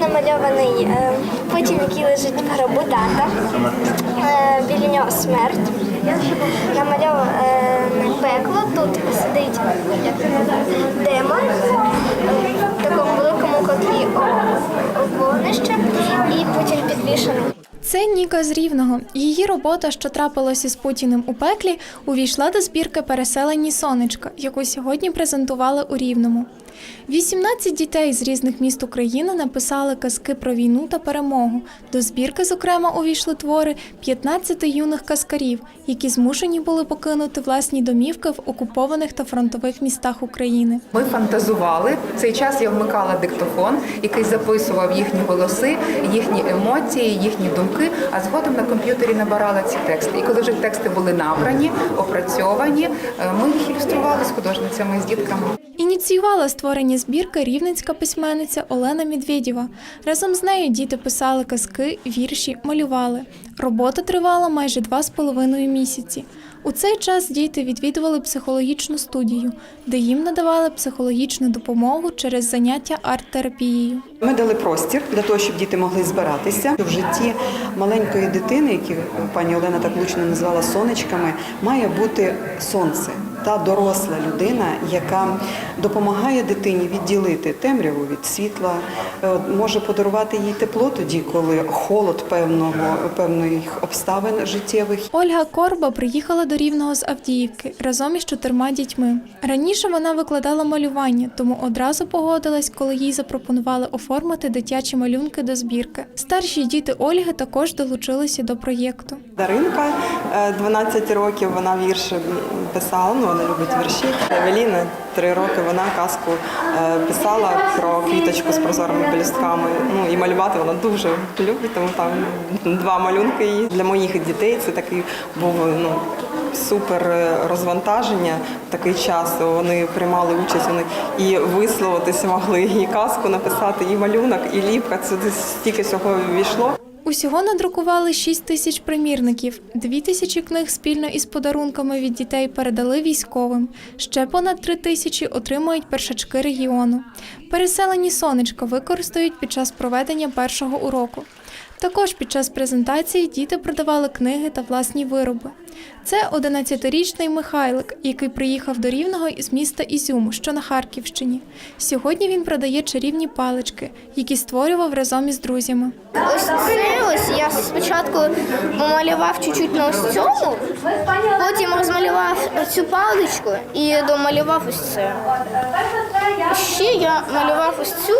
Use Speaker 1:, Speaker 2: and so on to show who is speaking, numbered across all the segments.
Speaker 1: намальований е, Путін, який лежить в гробу. Е, біля нього смерть. Намальоване пекло. Тут сидить демон в такому великому котлі вогнище і Путін підвішений.
Speaker 2: Це Ніка з Рівного. Її робота, що трапилася з Путіним у пеклі, увійшла до збірки Переселені сонечка, яку сьогодні презентували у Рівному. 18 дітей з різних міст України написали казки про війну та перемогу. До збірки, зокрема, увійшли твори 15 юних казкарів, які змушені були покинути власні домівки в окупованих та фронтових містах України.
Speaker 3: Ми фантазували. В цей час я вмикала диктофон, який записував їхні голоси, їхні емоції, їхні думки. А згодом на комп'ютері набирала ці тексти. І коли вже тексти були набрані, опрацьовані, е, ми їх ілюстрували з художницями з дітками.
Speaker 2: Ініціювала створення збірки рівненська письменниця Олена Медведєва. Разом з нею діти писали казки, вірші, малювали. Робота тривала майже два з половиною місяці. У цей час діти відвідували психологічну студію, де їм надавали психологічну допомогу через заняття арт-терапією.
Speaker 4: Ми дали простір для того, щоб діти могли збиратися в житті маленької дитини, яку пані Олена так влучно назвала сонечками, має бути сонце. Та доросла людина, яка допомагає дитині відділити темряву від світла, е, може подарувати їй тепло тоді, коли холод певного певних обставин життєвих
Speaker 2: Ольга Корба приїхала до Рівного з Авдіївки разом із чотирма дітьми. Раніше вона викладала малювання, тому одразу погодилась, коли їй запропонували оформити дитячі малюнки до збірки. Старші діти Ольги також долучилися до проєкту.
Speaker 5: Даринка, е, 12 років, вона вірші писала, ну вона любить вірші. Евеліна, 3 роки, вона казку е, писала про квіточку з прозорими пелюстками. Ну і малювати вона дуже любить, тому там два малюнки її. Для моїх дітей це такий був ну, супер е, розвантаження в такий час. Вони приймали участь вони і висловитися могли, і казку написати, і малюнок, і ліпка. Це стільки всього ввійшло.
Speaker 2: Усього надрукували 6 тисяч примірників, 2 тисячі книг спільно із подарунками від дітей передали військовим. Ще понад 3 тисячі отримують першачки регіону. Переселені сонечка використають під час проведення першого уроку. Також під час презентації діти продавали книги та власні вироби. Це 11-річний Михайлик, який приїхав до Рівного із міста Ізюм, що на Харківщині. Сьогодні він продає чарівні палички, які створював разом із друзями.
Speaker 1: Ось я спочатку помалював чуть-чуть на ось цьому, потім розмалював цю паличку і домалював ось це. Ще я малював ось цю.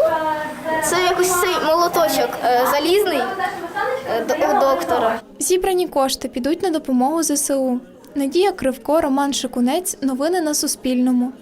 Speaker 1: Молоточок е, залізний е, у доктора.
Speaker 2: Зібрані кошти підуть на допомогу ЗСУ. Надія Кривко, Роман Шикунець. Новини на Суспільному.